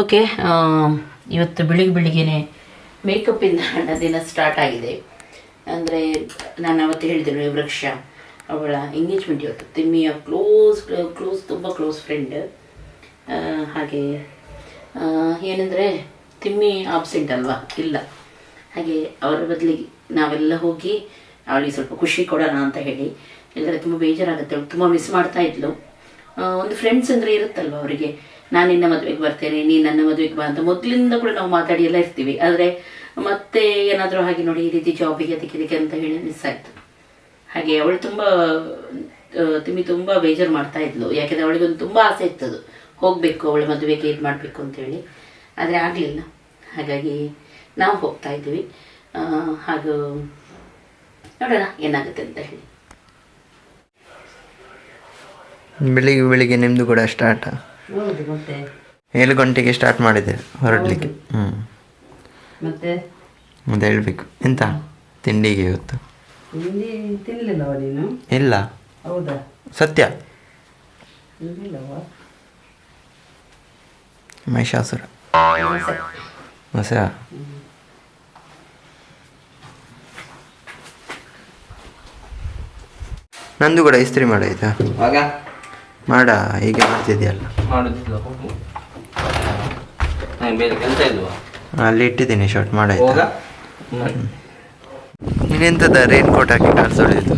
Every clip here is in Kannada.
ಓಕೆ ಇವತ್ತು ಬೆಳಿಗ್ಗೆ ಬೆಳಿಗ್ಗೆನೆ ಮೇಕಪ್ಪಿಂದ ನನ್ನ ದಿನ ಸ್ಟಾರ್ಟ್ ಆಗಿದೆ. ಅಂದರೆ ನಾನು ಅವತ್ತು ಹೇಳಿದ್ರು ವೃಕ್ಷ, ಅವಳ ಎಂಗೇಜ್ಮೆಂಟ್ ಇವತ್ತು. ತಿಮ್ಮಿಯ ಕ್ಲೋಸ್ ಕ್ಲೋಸ್ ತುಂಬ ಕ್ಲೋಸ್ ಫ್ರೆಂಡ್ ಹಾಗೆ ಏನಂದರೆ ತಿಮ್ಮಿ ಆಬ್ಸೆಂಟ್ ಅಲ್ವಾ? ಇಲ್ಲ. ಹಾಗೆ ಅವರ ಬದಲಿಗೆ ನಾವೆಲ್ಲ ಹೋಗಿ ಅವಳಿಗೆ ಸ್ವಲ್ಪ ಖುಷಿ ಕೊಡೋಣ ಅಂತ ಹೇಳಿ. ಎಲ್ಲರೂ ತುಂಬ ಬೇಜಾರಾಗುತ್ತೆ. ಅವಳು ತುಂಬ ಮಿಸ್ ಮಾಡ್ತಾ ಇದ್ಲು. ಒಂದು ಫ್ರೆಂಡ್ಸ್ ಅಂದರೆ ಇರುತ್ತಲ್ವ ಅವರಿಗೆ? ನಾನು ನಿನ್ನ ಮದುವೆಗೆ ಬರ್ತೇನೆ, ನೀನು ನನ್ನ ಮದುವೆಗೆ ಬಾ ಅಂತ ಮೊದಲಿಂದ ಕೂಡ ನಾವು ಮಾತಾಡಿ ಎಲ್ಲ ಇರ್ತೀವಿ. ಆದರೆ ಮತ್ತೆ ಏನಾದರೂ ಹಾಗೆ ನೋಡಿ ಈ ರೀತಿ ಜಾಬಿಗೆ ಅದಕ್ಕೆ ಇದಕ್ಕೆ ಅಂತ ಹೇಳಿ ಮಿಸ್ ಆಯಿತು ಹಾಗೆ ಅವಳು ತುಂಬ ತಿಮ್ಮಿ ತುಂಬ ಬೇಜಾರು ಮಾಡ್ತಾ ಇದ್ಲು. ಯಾಕೆಂದರೆ ಅವಳಿಗೊಂದು ತುಂಬ ಆಸೆ ಇತ್ತದು. ಹೋಗಬೇಕು, ಅವಳ ಮದುವೆಗೆ ಇದು ಮಾಡಬೇಕು ಅಂತೇಳಿ ಆದರೆ ಆಗಲಿಲ್ಲ. ಹಾಗಾಗಿ ನಾವು ಹೋಗ್ತಾ ಇದ್ದೀವಿ. ಹಾಗೂ ನೋಡೋಣ ಏನಾಗುತ್ತೆ ಅಂತ ಹೇಳಿ. ಬೆಳಿಗ್ಗೆ ಬೆಳಿಗ್ಗೆ ನಿಮ್ಮದು ಕೂಡ ಸ್ಟಾರ್ಟ್ ಹೌದು ಮತ್ತೆ? ಏಳು ಗಂಟೆಗೆ ಸ್ಟಾರ್ಟ್ ಮಾಡಿದೆ ಹೊರಡಲಿಕ್ಕೆ. ಹ್ಞೂ ಮತ್ತೆ? ಮತ್ತೆ ಹೇಳಬೇಕು. ಎಂತ? ತಿಂಡಿಗೆ ಇವತ್ತು? ತಿಂಡಿ ತಿನ್ನಲಿಲ್ಲವ ನೀನು? ಇಲ್ಲ. ಹೌದಾ? ಸತ್ಯ. ತಿನ್ನಲಿಲ್ಲವ ಮಹಿಷಾಸುರ ಹೊಸ ನಂದು ಕೂಡ ಇಸ್ತ್ರಿ ಮಾಡಾಯ್ತಾ ಆಗ. ಮಾಡ ಹೀಗೆ ಮಾಡ್ತಿದ್ಯಲ್ಲ. ಮಾಡುದಿಲ್ಲ ಹೋಗು ನಂಗೆ ಬೇರೆ ಕೆಲಸ ಇಲ್ವಾ? ಅಲ್ಲಿ ಇಟ್ಟಿದ್ದೀನಿ ಶರ್ಟ್ ಹೋಗ. ಮಾಡಾಯ್ತಾ ನೀನೆಂತದ ರೈನ್ ಕೋಟ್ ಹಾಕಿ ಕಾಣಿಸೋಳಿದ್ದು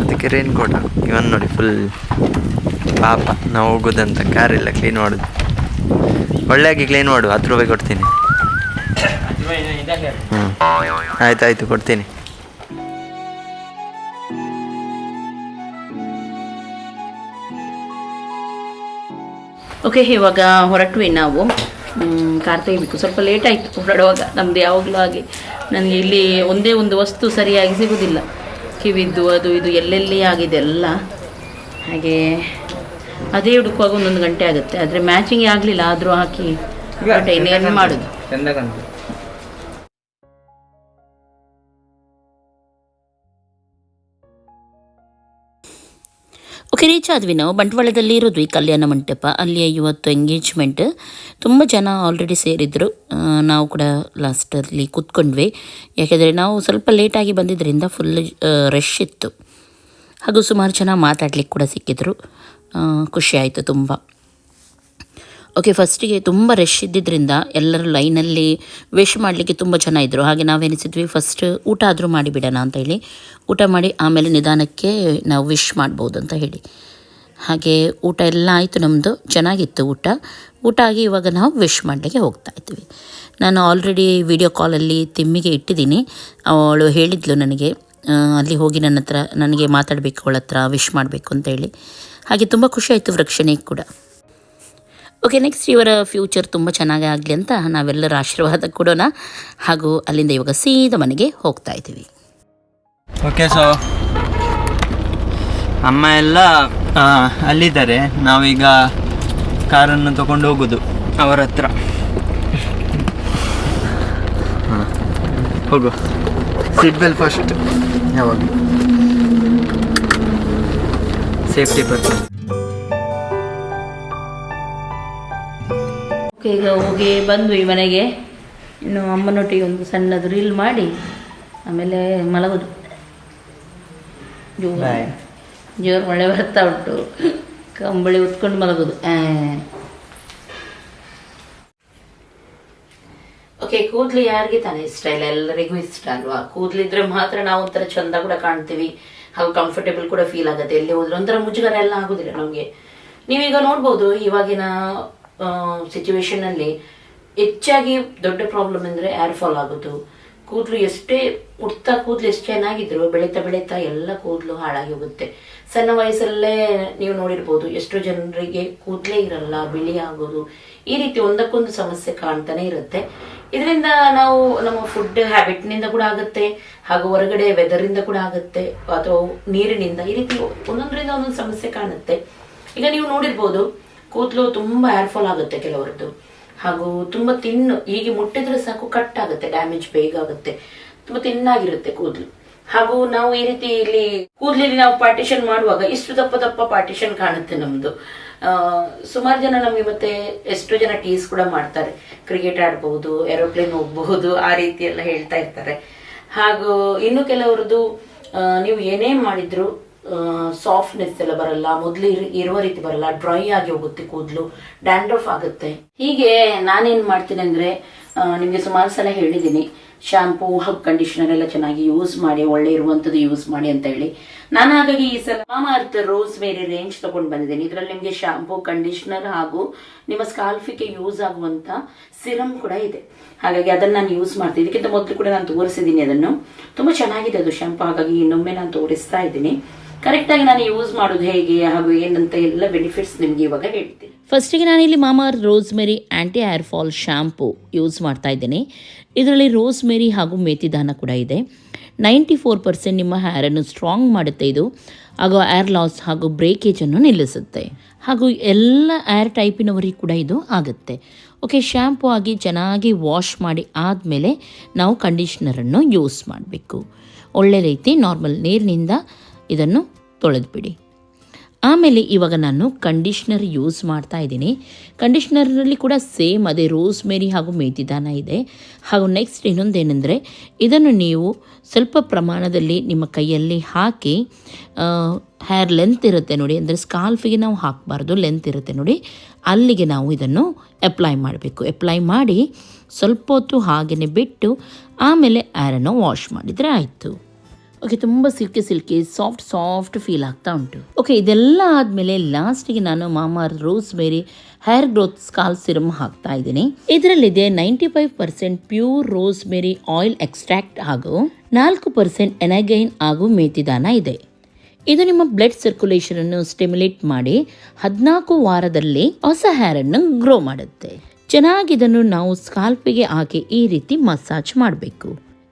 ಅದಕ್ಕೆ ರೈನ್ ಕೋಟ್ ಇವನ್ ನೋಡಿ ಫುಲ್ ಪಾಪ ನಾವು ಹೋಗೋದಂತ ಕಾರೆಲ್ಲ ಕ್ಲೀನ್ ಮಾಡೋದು. ಒಳ್ಳೆಯಾಗಿ ಕ್ಲೀನ್ ಮಾಡು ಹತ್ತು ರೂಪಾಯಿ ಕೊಡ್ತೀನಿ ಹ್ಞೂ ಆಯ್ತಾಯ್ತು ಕೊಡ್ತೀನಿ. ಓಕೆ ಇವಾಗ ಹೊರಟ್ವಿ ನಾವು. ಕಾರ್ ತೆಗಿಬೇಕು ಸ್ವಲ್ಪ ಲೇಟ್ ಆಯಿತು ಹೊರಡುವಾಗ. ನಮ್ಮದು ಯಾವಾಗಲೂ ಹಾಗೆ. ನನಗೆ ಇಲ್ಲಿ ಒಂದೇ ಒಂದು ವಸ್ತು ಸರಿಯಾಗಿ ಸಿಗೋದಿಲ್ಲ. ಕಿವಿದ್ದು ಅದು ಇದು ಎಲ್ಲೆಲ್ಲಿ ಆಗಿದೆ ಎಲ್ಲ. ಹಾಗೆ ಅದೇ ಹುಡುಕುವಾಗ ಒಂದೊಂದು ಗಂಟೆ ಆಗುತ್ತೆ. ಆದರೆ ಮ್ಯಾಚಿಂಗ್ ಆಗಲಿಲ್ಲ ಆದರೂ ಹಾಕಿ ಇನ್ನೇನು ಮಾಡೋದು. ಓಕೆ ರೀಚ್ ಆದ್ವಿ ನಾವು ಬಂಟ್ವಾಳದಲ್ಲಿ ಇರೋದು ಈ ಕಲ್ಯಾಣ ಮಂಟಪ. ಅಲ್ಲಿ ಇವತ್ತು ಎಂಗೇಜ್ಮೆಂಟ್ ತುಂಬ ಜನ ಆಲ್ರೆಡಿ ಸೇರಿದ್ರು. ನಾವು ಕೂಡ ಲಾಸ್ಟಲ್ಲಿ ಕೂತ್ಕೊಂಡ್ವಿ. ಯಾಕೆಂದರೆ ನಾವು ಸ್ವಲ್ಪ ಲೇಟಾಗಿ ಬಂದಿದ್ದರಿಂದ ಫುಲ್ ರಶ್ ಇತ್ತು. ಹಾಗೂ ಸುಮಾರು ಜನ ಮಾತಾಡ್ಲಿಕ್ಕೆ ಕೂಡ ಸಿಕ್ಕಿದ್ರು. ಖುಷಿ ಆಯಿತು ತುಂಬ. ಓಕೆ ಫಸ್ಟಿಗೆ ತುಂಬ ರಶ್ ಇದ್ದಿದ್ದರಿಂದ ಎಲ್ಲರೂ ಲೈನಲ್ಲಿ ವಿಶ್ ಮಾಡಲಿಕ್ಕೆ ತುಂಬ ಜನ ಇದ್ದರು ಹಾಗೆ ನಾವೇನಿಸಿದ್ವಿ ಫಸ್ಟ್ ಊಟ ಆದರೂ ಮಾಡಿಬಿಡೋಣ ಅಂತ ಹೇಳಿ. ಊಟ ಮಾಡಿ ಆಮೇಲೆ ನಿಧಾನಕ್ಕೆ ನಾವು ವಿಶ್ ಮಾಡ್ಬೋದು ಅಂತ ಹೇಳಿ. ಹಾಗೆ ಊಟ ಎಲ್ಲ ಆಯಿತು ನಮ್ಮದು ಚೆನ್ನಾಗಿತ್ತು ಊಟ. ಊಟ ಆಗಿ ಇವಾಗ ನಾವು ವಿಶ್ ಮಾಡಲಿಕ್ಕೆ ಹೋಗ್ತಾ ಇದ್ವಿ ನಾನು ಆಲ್ರೆಡಿ ವಿಡಿಯೋ ಕಾಲಲ್ಲಿ ತಿಮ್ಮಿಗೆ ಇಟ್ಟಿದ್ದೀನಿ. ಅವಳು ಹೇಳಿದ್ಲು ನನಗೆ ಅಲ್ಲಿ ಹೋಗಿ ನನ್ನ ಹತ್ರ, ನನಗೆ ಮಾತಾಡಬೇಕು, ಅವಳ ಹತ್ರ ವಿಶ್ ಮಾಡಬೇಕು ಅಂತ ಹೇಳಿ. ಹಾಗೆ ತುಂಬ ಖುಷಿಯಾಯಿತು ವೃಕ್ಷಣೆ ಕೂಡ. ಓಕೆ ನೆಕ್ಸ್ಟ್ ಇವರ ಫ್ಯೂಚರ್ ತುಂಬ ಚೆನ್ನಾಗಿ ಆಗಲಿ ಅಂತ ನಾವೆಲ್ಲರ ಆಶೀರ್ವಾದ ಕೊಡೋಣ. ಹಾಗೂ ಅಲ್ಲಿಂದ ಇವಾಗ ಸೀದಾ ಮನೆಗೆ ಹೋಗ್ತಾ ಇದ್ದೀವಿ. ಓಕೆ ಸೊ ಅಮ್ಮ ಎಲ್ಲ ಅಲ್ಲಿದ್ದಾರೆ. ನಾವೀಗ ಕಾರನ್ನು ತಗೊಂಡು ಹೋಗೋದು, ಅವರ ಹತ್ರ. ಹೋಗು ಸೀಟ್ ಬೆಲ್ ಫಸ್ಟ್ ಯಾವಾಗ? ಸೇಫ್ಟಿ ಪರ್ಪಸ್ ಓಕೆ ಈಗ ಹೋಗಿ ಬಂದ್ವಿ ಮನೆಗೆ. ಇನ್ನು ಅಮ್ಮನೊಟ್ಟಿಗೆ ಒಂದು ಸಣ್ಣದು ರೀಲ್ ಮಾಡಿ ಆಮೇಲೆ ಮಲಗೋದು. ಜೋರು. ಮಳೆ ಬರ್ತಾ ಉಂಟು. ಕಂಬಳಿ ಉತ್ಕೊಂಡು ಮಲಗೋದು. ಓಕೆ ಕೂದಲು ಯಾರಿಗೆ ತಾನೇ ಇಷ್ಟ? ಇಲ್ಲ ಎಲ್ಲರಿಗೂ ಇಷ್ಟ ಅಲ್ವಾ? ಕೂದಲಿದ್ರೆ ಮಾತ್ರ ನಾವು ಒಂಥರ ಚಂದ ಕೂಡ ಕಾಣ್ತೀವಿ. ಹಾಗೂ ಕಂಫರ್ಟೇಬಲ್ ಕೂಡ ಫೀಲ್ ಆಗುತ್ತೆ. ಎಲ್ಲಿ ಹೋದ್ರೆ ಒಂಥರ ಮುಜುಗರ ಎಲ್ಲ ಆಗೋದಿಲ್ಲ ನಮಗೆ. ನೀವೀಗ ನೋಡ್ಬೋದು ಇವಾಗಿನ ಸಿಚುವೇಶನ್ ಅಲ್ಲಿ ಹೆಚ್ಚಾಗಿ ದೊಡ್ಡ ಪ್ರಾಬ್ಲಮ್ ಅಂದರೆ ಏರ್ ಫಾಲ್ ಆಗೋದು. ಕೂದಲು ಎಷ್ಟೇ ಹುಡ್ತಾ ಕೂದಲು ಎಷ್ಟು ಚೆನ್ನಾಗಿದ್ರು, ಬೆಳೀತಾ ಬೆಳೀತಾ ಎಲ್ಲ ಕೂದಲು ಹಾಳಾಗಿ ಹೋಗುತ್ತೆ. ಸಣ್ಣ ವಯಸ್ಸಲ್ಲೇ ನೀವು ನೋಡಿರ್ಬೋದು, ಎಷ್ಟೋ ಜನರಿಗೆ ಕೂದಲೇ ಇರಲ್ಲ, ಬಿಳಿ ಆಗೋದು. ಈ ರೀತಿ ಒಂದಕ್ಕೊಂದು ಸಮಸ್ಯೆ ಕಾಣ್ತಾನೆ ಇರುತ್ತೆ. ಇದರಿಂದ ನಾವು ನಮ್ಮ ಫುಡ್ ಹ್ಯಾಬಿಟ್ನಿಂದ ಕೂಡ ಆಗುತ್ತೆ, ಹಾಗೂ ಹೊರಗಡೆ ವೆದರಿಂದ ಕೂಡ ಆಗುತ್ತೆ, ಅಥವಾ ನೀರಿನಿಂದ. ಈ ರೀತಿ ಒಂದೊಂದರಿಂದ ಒಂದೊಂದು ಸಮಸ್ಯೆ ಕಾಣುತ್ತೆ. ಈಗ ನೀವು ನೋಡಿರ್ಬೋದು ಕೂದಲು ತುಂಬಾ ಏರ್ಫಾಲ್ ಆಗುತ್ತೆ ಕೆಲವರದ್ದು. ಹಾಗೂ ತುಂಬಾ ತಿನ್ನು, ಹೀಗೆ ಮುಟ್ಟಿದ್ರೆ ಸಾಕು ಕಟ್ ಆಗುತ್ತೆ ಡ್ಯಾಮೇಜ್ ಬೇಗ ಆಗುತ್ತೆ. ತುಂಬಾ ತಿನ್ನಾಗಿರುತ್ತೆ ಕೂದಲು. ಹಾಗೂ ನಾವು ಈ ರೀತಿ ಇಲ್ಲಿ ಕೂದಲಲ್ಲಿ ನಾವು ಪಾರ್ಟಿಷನ್ ಮಾಡುವಾಗ ಇಷ್ಟು ದಪ್ಪ ದಪ್ಪ ಪಾರ್ಟಿಷನ್ ಕಾಣುತ್ತೆ ನಮ್ದು. ಸುಮಾರು ಜನ ನಮಗೆ ಮತ್ತೆ ಎಷ್ಟೋ ಜನ ಟೀಸ್ ಕೂಡ ಮಾಡ್ತಾರೆ. ಕ್ರಿಕೆಟ್ ಆಡಬಹುದು ಏರೋಪ್ಲೇನ್ ಹೋಗಬಹುದು ಆ ರೀತಿ ಎಲ್ಲ ಹೇಳ್ತಾ ಇರ್ತಾರೆ. ಹಾಗೂ ಇನ್ನು ಕೆಲವರದ್ದು ನೀವು ಏನೇ ಮಾಡಿದ್ರು ಸಾಫ್ಟ್ನೆಸ್ ಎಲ್ಲ ಬರಲ್ಲ, ಮೊದಲು ಇರುವ ರೀತಿ ಬರಲ್ಲ ಡ್ರೈ ಆಗಿ ಹೋಗುತ್ತೆ ಕೂದಲು ಡ್ಯಾಂಡ್ರಫ್ ಆಗುತ್ತೆ. ಹೀಗೆ ನಾನೇನು ಮಾಡ್ತೀನಿ ಅಂದ್ರೆ ನಿಮಗೆ ಸುಮಾರು ಸಲ ಹೇಳಿದ್ದೀನಿ ಶಾಂಪೂ ಹಬ್ ಕಂಡೀಷನರ್ ಎಲ್ಲ ಚೆನ್ನಾಗಿ ಯೂಸ್ ಮಾಡಿ, ಒಳ್ಳೆ ಇರುವಂತದ್ದು ಯೂಸ್ ಮಾಡಿ ಅಂತ ಹೇಳಿ. ನಾನು ಹಾಗಾಗಿ ಈ ಸಲ ಮಾಮಾ ಅರ್ತ್ ರೋಸ್ ಮೇರಿ ರೇಂಜ್ ತಗೊಂಡು ಬಂದಿದ್ದೀನಿ. ಇದರಲ್ಲಿ ನಿಮಗೆ ಶಾಂಪೂ ಕಂಡೀಷನರ್ ಹಾಗೂ ನಿಮ್ಮ ಸ್ಕಾಲ್ಫಿಗೆ ಯೂಸ್ ಆಗುವಂತ ಸಿರಮ್ ಕೂಡ ಇದೆ. ಹಾಗಾಗಿ ಅದನ್ನ ನಾನು ಯೂಸ್ ಮಾಡ್ತೀನಿ. ಇದಕ್ಕಿಂತ ಮೊದಲು ಕೂಡ ನಾನು ತೋರಿಸಿದ್ದೀನಿ ಅದನ್ನು. ತುಂಬಾ ಚೆನ್ನಾಗಿದೆ ಅದು ಶಾಂಪೂ ಹಾಗಾಗಿ ಇನ್ನೊಮ್ಮೆ ನಾನು ತೋರಿಸ್ತಾ ಇದ್ದೀನಿ. ಕರೆಕ್ಟ್ ಆಗಿ ನಾನು ಯೂಸ್ ಮಾಡೋದು ಹೇಗೆ ಹಾಗೂ ಏನಂತ ಎಲ್ಲ ಬೆನಿಫಿಟ್ಸ್ ನಿಮ್ಗೆ ಇವಾಗ ಹೇಳ್ತೀನಿ. ಫಸ್ಟಿಗೆ ನಾನಿಲ್ಲಿ mama rosemary anti hair fall shampoo use ಮಾಡ್ತಾ ಇದ್ದೇನೆ. ಇದರಲ್ಲಿ ರೋಸ್ಮೆರಿ ಹಾಗೂ ಮೇಥಿದಾನ ಕೂಡ ಇದೆ. ನೈಂಟಿ ಫೋರ್ ಪರ್ಸೆಂಟ್ ನಿಮ್ಮ ಹೇರನ್ನು ಸ್ಟ್ರಾಂಗ್ ಮಾಡುತ್ತೆ ಇದು. ಹಾಗೂ ಏರ್ ಲಾಸ್ ಹಾಗೂ ಬ್ರೇಕೇಜನ್ನು ನಿಲ್ಲಿಸುತ್ತೆ. ಹಾಗೂ ಎಲ್ಲ ಏರ್ ಟೈಪಿನವರಿಗೆ ಕೂಡ ಇದು ಆಗುತ್ತೆ. ಓಕೆ ಶ್ಯಾಂಪು ಆಗಿ ಚೆನ್ನಾಗಿ ವಾಶ್ ಮಾಡಿ ಆದಮೇಲೆ ನಾವು ಕಂಡೀಷ್ನರನ್ನು ಯೂಸ್ ಮಾಡಬೇಕು. ಒಳ್ಳೆ ರೀತಿ ನಾರ್ಮಲ್ ನೀರಿನಿಂದ ಇದನ್ನು ತೊಳೆದುಬಿಡಿ. ಆಮೇಲೆ ಇವಾಗ ನಾನು ಕಂಡೀಷ್ನರ್ ಯೂಸ್ ಮಾಡ್ತಾ ಇದ್ದೀನಿ. ಕಂಡೀಷ್ನರ್ನಲ್ಲಿ ಕೂಡ ಸೇಮ್ ಅದೇ ರೋಸ್ ಮೇರಿ ಹಾಗೂ ಮೇತಿದಾನ ಇದೆ. ಹಾಗೂ ನೆಕ್ಸ್ಟ್ ಇನ್ನೊಂದೇನೆಂದರೆ ಇದನ್ನು ನೀವು ಸ್ವಲ್ಪ ಪ್ರಮಾಣದಲ್ಲಿ ನಿಮ್ಮ ಕೈಯಲ್ಲಿ ಹಾಕಿ ಹೇರ್ ಲೆಂತ್ ಇರುತ್ತೆ ನೋಡಿ, ಅಂದರೆ ಸ್ಕಾಲ್ಫಿಗೆ ನಾವು ಹಾಕಬಾರ್ದು ಲೆಂತ್ ಇರುತ್ತೆ ನೋಡಿ. ಅಲ್ಲಿಗೆ ನಾವು ಇದನ್ನು ಅಪ್ಲೈ ಮಾಡಬೇಕು. ಅಪ್ಲೈ ಮಾಡಿ ಸ್ವಲ್ಪ ಹೊತ್ತು ಹಾಗೆಯೇ ಬಿಟ್ಟು ಆಮೇಲೆ ಏರನ್ನು ವಾಶ್ ಮಾಡಿದರೆ ಆಯಿತು. ಓಕೆ ತುಂಬ silky silky soft soft feel ಆಗ್ತಾ ಉಂಟು. ಓಕೆ ಇದೆಲ್ಲ ಆದಮೇಲೆ ಲಾಸ್ಟಿಗೆ ನಾನು Mama rosemary hair growth scalp serum ಹಾಕ್ತಾ ಇದ್ದೀನಿ. ಇದರಲ್ಲಿದೆ ninety five percent pure rosemary oil extract ಹಾಗೂ ನಾಲ್ಕು ಪರ್ಸೆಂಟ್ ಎನಗೈನ್ ಹಾಗೂ ಮೇತಿದಾನ ಇದೆ. ಇದು ನಿಮ್ಮ ಬ್ಲಡ್ ಸರ್ಕ್ಯುಲೇಷನ್ ಅನ್ನು ಸ್ಟಿಮ್ಯುಲೇಟ್ ಮಾಡಿ ಹದಿನಾಲ್ಕು ವಾರದಲ್ಲಿ ಹೊಸ ಹೇರ್ ಅನ್ನು ಗ್ರೋ ಮಾಡುತ್ತೆ. ಚೆನ್ನಾಗಿ ಇದನ್ನು ನಾವು ಸ್ಕಾಲ್ಪಿಗೆ ಹಾಕಿ ಈ ರೀತಿ ಮಸಾಜ್ ಮಾಡಬೇಕು.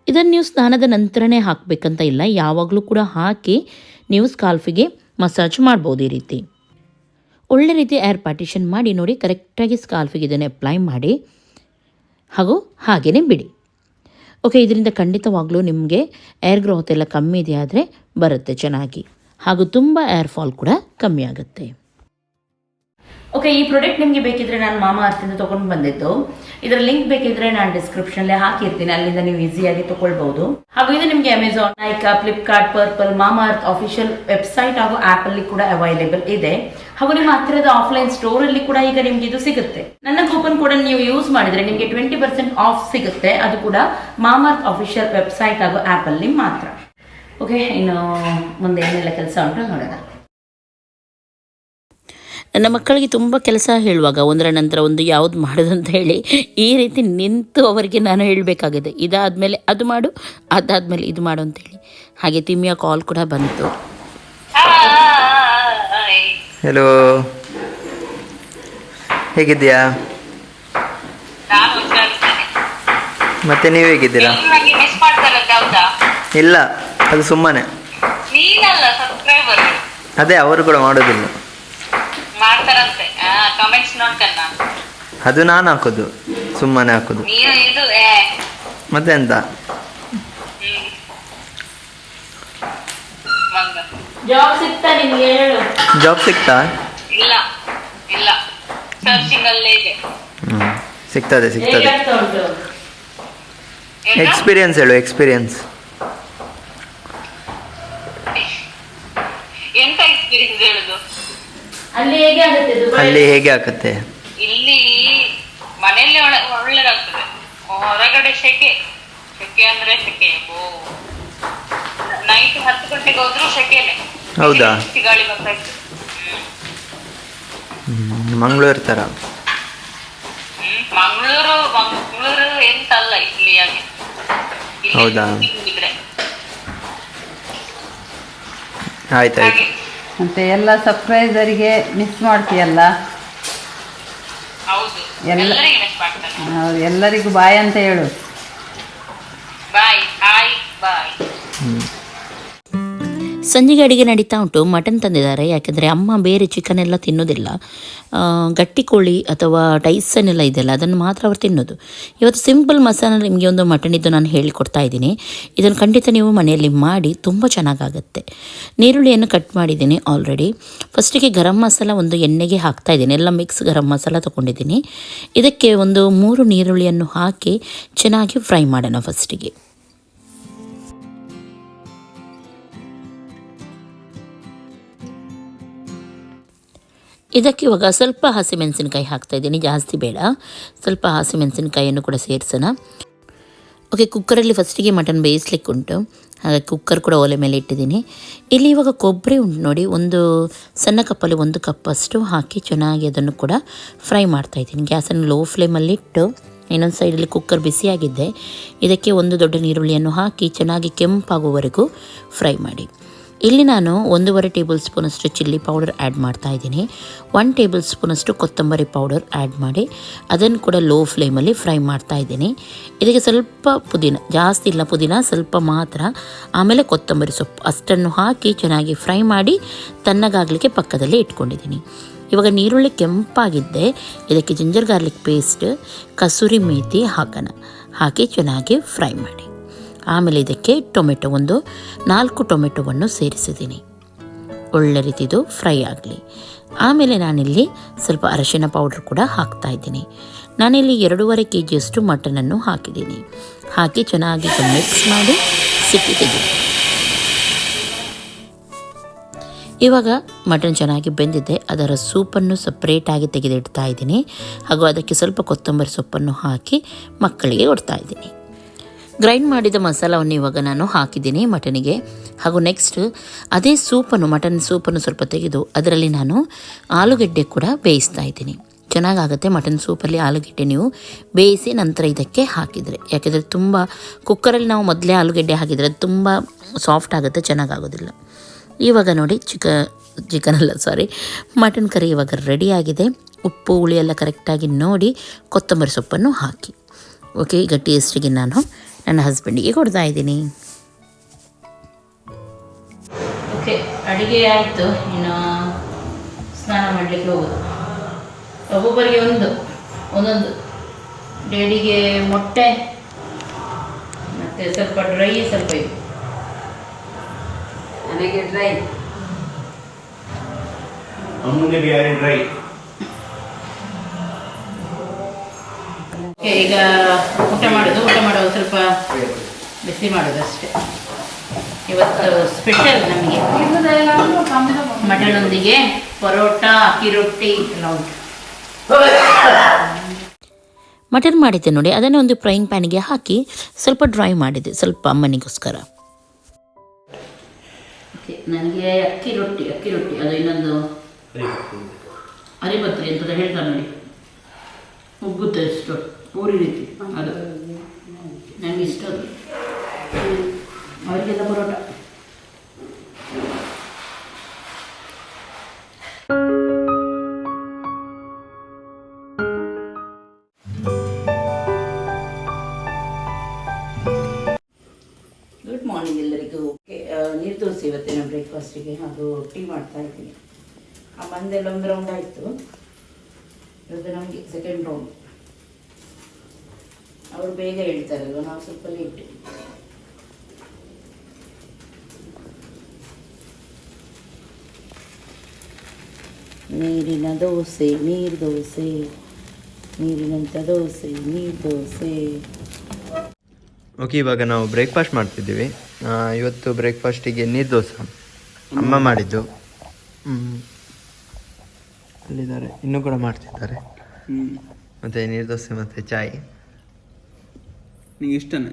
ಇದನ್ನು ನೀವು ಸ್ನಾನದ ನಂತರನೇ ಹಾಕಬೇಕಂತ ಇಲ್ಲ, ಯಾವಾಗಲೂ ಕೂಡ ಹಾಕಿ ನೀವು ಸ್ಕಾಲ್ಫಿಗೆ ಮಸಾಜ್ ಮಾಡ್ಬೋದು ಈ ರೀತಿ. ಒಳ್ಳೆ ರೀತಿ ಏರ್ ಪಾರ್ಟಿಷನ್ ಮಾಡಿ ನೋಡಿ ಕರೆಕ್ಟಾಗಿ ಸ್ಕಾಲ್ಫಿಗೆ ಇದನ್ನು ಅಪ್ಲೈ ಮಾಡಿ. ಹಾಗೂ ಹಾಗೆಯೇ ಬಿಡಿ. ಓಕೆ ಇದರಿಂದ ಖಂಡಿತವಾಗ್ಲೂ ನಿಮಗೆ ಏರ್ ಗ್ರೋತ್ ಎಲ್ಲ ಕಮ್ಮಿ ಇದೆಯಾದರೆ ಬರುತ್ತೆ ಚೆನ್ನಾಗಿ. ಹಾಗೂ ತುಂಬ ಏರ್ ಫಾಲ್ ಕೂಡ ಕಮ್ಮಿ ಆಗುತ್ತೆ. ಓಕೆ ಈ ಪ್ರಾಡಕ್ಟ್ ನಿಮಗೆ ಬೇಕಿದ್ರೆ ನಾನು ಮಾಮಾ ಅರ್ಥಿಂದ ತಗೊಂಡು ಬಂದಿದ್ದು. ಇದರ ಲಿಂಕ್ ಬೇಕಿದ್ರೆ ನಾನು ಡಿಸ್ಕ್ರಿಪ್ಷನ್ ಹಾಕಿರ್ತೀನಿ, ಅಲ್ಲಿಂದ ನೀವು ಈಸಿಯಾಗಿ ತಗೊಳ್ಬಹುದು. ಹಾಗೂ ಇದು ನಿಮಗೆ Amazon Nykaa Flipkart purple Mamaearth official website ಹಾಗೂ ಆಪ್ ಅಲ್ಲಿ ಕೂಡ ಅವೈಲೇಬಲ್ ಇದೆ. ಹಾಗೂ ನಿಮ್ಮ ಹತ್ತಿರದ ಆಫ್ಲೈನ್ ಸ್ಟೋರ್ ಅಲ್ಲಿ ಕೂಡ ಈಗ ನಿಮ್ಗೆ ಇದು ಸಿಗುತ್ತೆ. ನನ್ನ ಕೂಪನ್ ಕೂಡ ನೀವು ಯೂಸ್ ಮಾಡಿದ್ರೆ ನಿಮಗೆ ಟ್ವೆಂಟಿ ಪರ್ಸೆಂಟ್ ಆಫ್ ಸಿಗುತ್ತೆ. ಅದು ಕೂಡ ಮಾಮಾರ್ತ್ ಅಫಿಷಿಯಲ್ ವೆಬ್ಸೈಟ್ ಹಾಗೂ ಆಪ್ ಅಲ್ಲಿ ಮಾತ್ರ. ಓಕೆ ಇನ್ನು ಮುಂದೆ ಏನೆಲ್ಲ ಕೆಲಸ ಉಂಟು ನೋಡೋಣ. ನನ್ನ ಮಕ್ಕಳಿಗೆ ತುಂಬ ಕೆಲಸ ಹೇಳುವಾಗ ಒಂದರ ನಂತರ ಒಂದು ಯಾವುದು ಮಾಡೋದು ಅಂತ ಹೇಳಿ ಈ ರೀತಿ ನಿಂತು ಅವರಿಗೆ ನಾನು ಹೇಳಬೇಕಾಗಿದೆ. ಇದಾದಮೇಲೆ ಅದು ಮಾಡು ಅದಾದಮೇಲೆ ಇದು ಮಾಡು ಅಂತೇಳಿ ಹಾಗೆ ತಿಮ್ಮಿಯ ಕಾಲ್ ಕೂಡ ಬಂತು. ಹಲೋ ಹೇಗಿದ್ದೀಯಾ? ಮತ್ತೆ ನೀವು ಹೇಗಿದ್ದೀರಾ? ಇಲ್ಲ ಅದು ಸುಮ್ಮನೆ. ನೀನಲ್ಲ ಸಬ್ಸ್ಕ್ರೈಬರ್ ಅದೇ ಅವರು ಕೂಡ ಮಾಡೋದಿಲ್ಲ. ಮಾಡ್ತಾರಂತೆ ಕಮೆಂಟ್ಸ್ ನೋಡ್ಕನ್ನ ಅದು ನಾನು ಹಾಕೋದು ಸುಮ್ಮನೆ ಹಾಕೋದು. ನೀನು ಇದು ಏ. ಮತ್ತೆ ಎಂತ? ಹ್ಮ್. ಮಂಗ ಜಾಬ್ ಸಿಗ್ತಾ ನಿಮ್ಗೆ ಹೇಳು. ಜಾಬ್ ಸಿಗ್ತಾ ಇಲ್ಲ ಇಲ್ಲ. ಸರ್ಚಿಂಗ್ ಅಲ್ಲೇ ಇದೆ. ಹ್ಞೂ ಸಿಗ್ತದೆ ಸಿಗ್ತದೆ. ಹೇಗಾಗ್ತಾ ಉಂಟು? ಏನು? ಎಕ್ಸ್ಪೀರಿಯನ್ಸ್ ಹೇಳು ಎಕ್ಸ್ಪೀರಿಯನ್ಸ್ ಎಂತ ಎಕ್ಸ್ಪೀರಿಯನ್ಸ್ ಹೇಳುದು? ಅಲ್ಲಿ ಹೇಗೆ ಆಗುತ್ತೆ? ಅಲ್ಲಿ ಹೇಗೆ ಆಗುತ್ತೆ? ಇಲ್ಲಿ ಮನೆಯಲ್ಲಿ ಒಳ್ಳೆ ಒಳ್ಳೆದಾಗ್ತದೆ. ಹೊರಗಡೆ ಸೆಕೆ ಸೆಕೆ ಅಂದ್ರೆ ಸೆಕೆ. ಓ. ನೈಟ್ ಹತ್ತು ಗಂಟೆಗೆ ಹೋದ್ರು ಸೆಕೆನೆ. ಹೌದಾ? ಗಾಳಿ ಬರ್ತಾ ಇತ್ತು. ಮಂಗಳೂರು ತರ. ಹ್ಮ್. ಮಂಗಳೂರು ಮಂಗಳೂರು ಎಂತ ಅಲ್ಲ ಇಲ್ಲಿ ಹಾಗೆ ಹೌದಾ? ಆಯ್ತಾಯ್ತು. ಮತ್ತೆ ಎಲ್ಲ ಸರ್ಪ್ರೈಸರಿಗೆ ಮಿಸ್ ಮಾಡ್ತೀಯಲ್ಲ? ಎಲ್ಲ- ಎಲ್ಲರಿಗೆ ಹೌದು, ಬಾಯ್ ಅಂತ ಹೇಳು. ಬಾಯ್ ಬಾಯ್ ಸಂಜೆಗೆ ಅಡುಗೆ ನಡೀತಾ ಉಂಟು, ಮಟನ್ ತಂದಿದ್ದಾರೆ. ಯಾಕೆಂದರೆ ಅಮ್ಮ ಬೇರೆ ಚಿಕನ್ ಎಲ್ಲ ತಿನ್ನೋದಿಲ್ಲ. ಗಟ್ಟಿ ಕೋಳಿ ಅಥವಾ ಟೈಸನ್ ಎಲ್ಲ ಇದೆಯಲ್ಲ, ಅದನ್ನು ಮಾತ್ರ ಅವ್ರು ತಿನ್ನೋದು. ಇವತ್ತು ಸಿಂಪಲ್ ಮಸಾಲ ನಿಮಗೆ ಒಂದು ಮಟನ್ ಇದ್ದು ನಾನು ಹೇಳಿಕೊಡ್ತಾ ಇದ್ದೀನಿ. ಇದನ್ನು ಖಂಡಿತ ನೀವು ಮನೆಯಲ್ಲಿ ಮಾಡಿ ತುಂಬ ಚೆನ್ನಾಗಾಗುತ್ತೆ. ನೀರುಳ್ಳಿಯನ್ನು ಕಟ್ ಮಾಡಿದ್ದೀನಿ ಆಲ್ರೆಡಿ ಫಸ್ಟಿಗೆ ಗರಂ ಮಸಾಲ ಒಂದು ಎಣ್ಣೆಗೆ ಹಾಕ್ತಾ ಇದ್ದೀನಿ. ಎಲ್ಲ ಮಿಕ್ಸ್ ಗರಂ ಮಸಾಲ ತೊಗೊಂಡಿದ್ದೀನಿ. ಇದಕ್ಕೆ ಒಂದು ಮೂರು ನೀರುಳ್ಳಿಯನ್ನು ಹಾಕಿ ಚೆನ್ನಾಗಿ ಫ್ರೈ ಮಾಡೋಣ ಫಸ್ಟಿಗೆ ಇದಕ್ಕೆ ಇವಾಗ ಸ್ವಲ್ಪ ಹಸಿಮೆಣಸಿನಕಾಯಿ ಹಾಕ್ತಾ ಇದ್ದೀನಿ. ಜಾಸ್ತಿ ಬೇಡ. ಸ್ವಲ್ಪ ಹಸಿಮೆಣಸಿನಕಾಯಿಯನ್ನು ಕೂಡ ಸೇರಿಸೋಣ. ಓಕೆ ಕುಕ್ಕರಲ್ಲಿ ಫಸ್ಟಿಗೆ ಮಟನ್ ಬೇಯಿಸ್ಲಿಕ್ಕೆ ಉಂಟು ಹಾಗಾಗಿ ಕುಕ್ಕರ್ ಕೂಡ ಒಲೆ ಮೇಲೆ ಇಟ್ಟಿದ್ದೀನಿ. ಇಲ್ಲಿ ಇವಾಗ ಕೊಬ್ಬರಿ ಉಂಟು ನೋಡಿ, ಒಂದು ಸಣ್ಣ ಕಪ್ಪಲ್ಲಿ ಒಂದು ಕಪ್ಪಷ್ಟು ಹಾಕಿ ಚೆನ್ನಾಗಿ ಅದನ್ನು ಕೂಡ ಫ್ರೈ ಮಾಡ್ತಾ ಇದ್ದೀನಿ. ಗ್ಯಾಸನ್ನು ಲೋ ಫ್ಲೇಮಲ್ಲಿ ಇಟ್ಟು, ಇನ್ನೊಂದು ಸೈಡಲ್ಲಿ ಕುಕ್ಕರ್ ಬಿಸಿಯಾಗಿದ್ದೆ ಇದಕ್ಕೆ ಒಂದು ದೊಡ್ಡ ನೀರುಳ್ಳಿಯನ್ನು ಹಾಕಿ ಚೆನ್ನಾಗಿ ಕೆಂಪಾಗುವವರೆಗೂ ಫ್ರೈ ಮಾಡಿ. ಇಲ್ಲಿ ನಾನು ಒಂದೂವರೆ ಟೇಬಲ್ ಸ್ಪೂನಷ್ಟು ಚಿಲ್ಲಿ ಪೌಡರ್ ಆ್ಯಡ್ ಮಾಡ್ತಾ ಇದ್ದೀನಿ. ಒನ್ ಟೇಬಲ್ ಸ್ಪೂನಷ್ಟು ಕೊತ್ತಂಬರಿ ಪೌಡರ್ ಆ್ಯಡ್ ಮಾಡಿ ಅದನ್ನು ಕೂಡ ಲೋ ಫ್ಲೇಮಲ್ಲಿ ಫ್ರೈ ಮಾಡ್ತಾ ಇದ್ದೀನಿ. ಇದಕ್ಕೆ ಸ್ವಲ್ಪ ಪುದೀನ, ಜಾಸ್ತಿ ಇಲ್ಲ, ಪುದೀನ ಸ್ವಲ್ಪ ಮಾತ್ರ. ಆಮೇಲೆ ಕೊತ್ತಂಬರಿ ಸೊಪ್ಪು, ಅಷ್ಟನ್ನು ಹಾಕಿ ಚೆನ್ನಾಗಿ ಫ್ರೈ ಮಾಡಿ ತಣ್ಣಗಾಗಲಿಕ್ಕೆ ಪಕ್ಕದಲ್ಲಿ ಇಟ್ಕೊಂಡಿದ್ದೀನಿ. ಇವಾಗ ನೀರುಳ್ಳಿ ಕೆಂಪಾಗಿದ್ದೆ, ಇದಕ್ಕೆ ginger garlic paste, kasuri methi ಹಾಕೋಣ. ಹಾಕಿ ಚೆನ್ನಾಗಿ ಫ್ರೈ ಮಾಡಿ. ಆಮೇಲೆ ಇದಕ್ಕೆ ಟೊಮೆಟೊ ಒಂದು ನಾಲ್ಕು ಟೊಮೆಟೊವನ್ನು ಸೇರಿಸಿದ್ದೀನಿ. ಒಳ್ಳೆ ರೀತಿದು ಫ್ರೈ ಆಗಲಿ. ಆಮೇಲೆ ನಾನಿಲ್ಲಿ ಸ್ವಲ್ಪ ಅರಶಿನ ಪೌಡ್ರ್ ಕೂಡ ಹಾಕ್ತಾ ಇದ್ದೀನಿ. ನಾನಿಲ್ಲಿ ಎರಡೂವರೆ ಕೆ ಜಿಯಷ್ಟು ಮಟನನ್ನು ಹಾಕಿದ್ದೀನಿ. ಹಾಕಿ ಚೆನ್ನಾಗಿ ಮಿಕ್ಸ್ ಮಾಡಿ ತೆಗಿ ಇವಾಗ ಮಟನ್ ಚೆನ್ನಾಗಿ ಬೆಂದಿದೆ. ಅದರ ಸೂಪನ್ನು ಸಪ್ರೇಟಾಗಿ ತೆಗೆದಿಡ್ತಾ ಇದ್ದೀನಿ. ಹಾಗೂ ಅದಕ್ಕೆ ಸ್ವಲ್ಪ ಕೊತ್ತಂಬರಿ ಸೊಪ್ಪನ್ನು ಹಾಕಿ ಮಕ್ಕಳಿಗೆ ಕೊಡ್ತಾ ಇದ್ದೀನಿ. ಗ್ರೈಂಡ್ ಮಾಡಿದ ಮಸಾಲವನ್ನು ಇವಾಗ ನಾನು ಹಾಕಿದ್ದೀನಿ ಮಟನಿಗೆ. ಹಾಗೂ ನೆಕ್ಸ್ಟ್ ಅದೇ ಸೂಪನ್ನು ಮಟನ್ ಸೂಪನ್ನು ಸ್ವಲ್ಪ ತೆಗೆದು ಅದರಲ್ಲಿ ನಾನು ಆಲೂಗಡ್ಡೆ ಕೂಡ ಬೇಯಿಸ್ತಾ ಇದ್ದೀನಿ. ಚೆನ್ನಾಗಾಗುತ್ತೆ ಮಟನ್ ಸೂಪಲ್ಲಿ ಆಲೂಗಡ್ಡೆ ನೀವು ಬೇಯಿಸಿ ನಂತರ ಇದಕ್ಕೆ ಹಾಕಿದರೆ. ಯಾಕೆಂದರೆ ತುಂಬ ಕುಕ್ಕರಲ್ಲಿ ನಾವು ಮೊದಲೇ ಆಲೂಗಡ್ಡೆ ಹಾಕಿದರೆ ಅದು ತುಂಬ ಸಾಫ್ಟ್ ಆಗುತ್ತೆ, ಚೆನ್ನಾಗಾಗೋದಿಲ್ಲ. ಇವಾಗ ನೋಡಿ ಚಿಕ ಚಿಕನ್ ಅಲ್ಲ ಸಾರಿ ಮಟನ್ ಕರಿ ಇವಾಗ ರೆಡಿಯಾಗಿದೆ ಉಪ್ಪು, ಹುಳಿ ಎಲ್ಲ ಕರೆಕ್ಟಾಗಿ ನೋಡಿ ಕೊತ್ತಂಬರಿ ಸೊಪ್ಪನ್ನು ಹಾಕಿ. ಓಕೆ ಈಗ ಟೇಸ್ಟಿಗೆ ನಾನು ನನ್ನ ಹಸ್ಬೆಂಡಿಗೆ ಕೊಡ್ತಾ ಇದ್ದೀನಿ. ಓಕೆ ಅಡುಗೆ ಆಯಿತು. ಇನ್ನು ಸ್ನಾನ ಮಾಡಲಿಕ್ಕೆ ಹೋಗೋದು. ಒಬ್ಬೊಬ್ಬರಿಗೆ ಒಂದು ಒಂದೊಂದು. ಡೇಡಿಗೆ ಮೊಟ್ಟೆ ಮತ್ತು ಸ್ವಲ್ಪ ಡ್ರೈ ಸ್ವಲ್ಪ ಇದು. ನನಗೆ ಡ್ರೈ ಡ್ರೈ ಈಗ ಊಟ ಮಾಡೋದು. ಊಟ ಮಾಡೋದು ಸ್ವಲ್ಪ ಬಿಸಿ ಮಾಡೋದು ಅಷ್ಟೇ. ಇವತ್ತು ಸ್ಪೆಷಲ್ ನಮಗೆ. ಮಟನೊಂದಿಗೆ ಪರೋಟ ಅಕ್ಕಿ ರೊಟ್ಟಿ ಎಲ್ಲ ಉಂಟು. ಮಟನ್ ಮಾಡಿದ್ದೆ ನೋಡಿ ಅದನ್ನು ಒಂದು ಫ್ರೈಯಿಂಗ್ ಪ್ಯಾನಿಗೆ ಹಾಕಿ ಸ್ವಲ್ಪ ಡ್ರೈ ಮಾಡಿದೆ ಸ್ವಲ್ಪ ಅಮ್ಮನಿಗೋಸ್ಕರ. ನನಗೆ ಅಕ್ಕಿ ರೊಟ್ಟಿ ಅಕ್ಕಿ ರೊಟ್ಟಿ ಅದು ಇನ್ನೊಂದು ಅರಿಬತ್ರಿ ಅಂತ ಹೇಳ್ತಾರೆ ನೋಡಿ. ಉಗ್ಗುತ್ತೆ ಎಷ್ಟು ಪೂರಿ ರೀತಿ. ಅದು ನನಗೆ ಇಷ್ಟ ಅದು. ಅವರಿಗೆಲ್ಲ ಪರೋಟ. ಗುಡ್ ಮಾರ್ನಿಂಗ್ ಎಲ್ಲರಿಗೂ. ಓಕೆ ದೋಸೆ ಇವತ್ತಿನ ಬ್ರೇಕ್ಫಾಸ್ಟಿಗೆ ಅದು ಟೀ ಮಾಡ್ತಾ ಇದ್ದೀನಿ. ಆ ಮಂದೆಲ್ಲ ಒಂದು ರೌಂಡ್ ಆಯಿತು. ಇವತ್ತು ನಮಗೆ ಸೆಕೆಂಡ್ ರೌಂಡ್ ಅವರು ಬೇಗ ಹೇಳ್ತಾರಲ್ವ? ನಾವು ಸ್ವಲ್ಪ ಲೇಟ್ ನೀರಿನ ದೋಸೆ ನೀರು ದೋಸೆ ನೀರಿನಂಥ ದೋಸೆ ನೀರು ದೋಸೆ. ಓಕೆ ಇವಾಗ ನಾವು ಬ್ರೇಕ್ಫಾಸ್ಟ್ ಮಾಡ್ತಿದ್ದೀವಿ. ಆ, ಇವತ್ತು ಬ್ರೇಕ್ಫಾಸ್ಟಿಗೆ ನೀರು ದೋಸೆ. ಅಮ್ಮ ಮಾಡಿದ್ದು. ಹ್ಮ್. ಅಲ್ಲಿದ್ದಾರೆ. ಇನ್ನೂ ಕೂಡ ಮಾಡ್ತಿದ್ದಾರೆ. ಮತ್ತು ನೀರು ದೋಸೆ ಮತ್ತು ಚಾಯ್. ನಿಂಗೆ ಇಷ್ಟನೇ?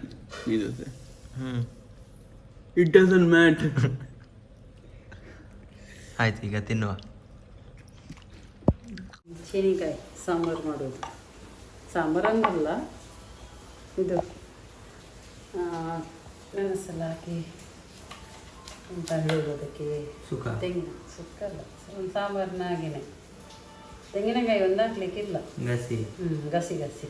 ನೀ ಜೊತೆ. ಹ್ಞೂ ಇಟ್ ಡಸನ್ ಮ್ಯಾಟ್ ಆಯ್ತು ಈಗ ತಿನ್ನುವ. ಶೇನಿಕಾಯಿ ಸಾಂಬಾರು ಮಾಡೋದು. ಸಾಂಬಾರು ಅಂದಲ್ಲ ಇದು ಆ, ಮೆಣಸೆಲ್ಲ ಹಾಕಿ ಅಂತ ಹೇಳೋದಕ್ಕೆ ಸುಕ್ಕ. ತೆಂಗಿನ ಸುಕ್ಕ ಅಲ್ಲ ಒಂದು ಸಾಂಬಾರಿನ ಹಾಗೇನೆ. ತೆಂಗಿನಕಾಯಿ ಒಂದು ಹಾಕ್ಲಿಕ್ಕಿಲ್ಲ ಗಸಿ. ಹ್ಞೂ ಗಸಿ ಗಸಿ.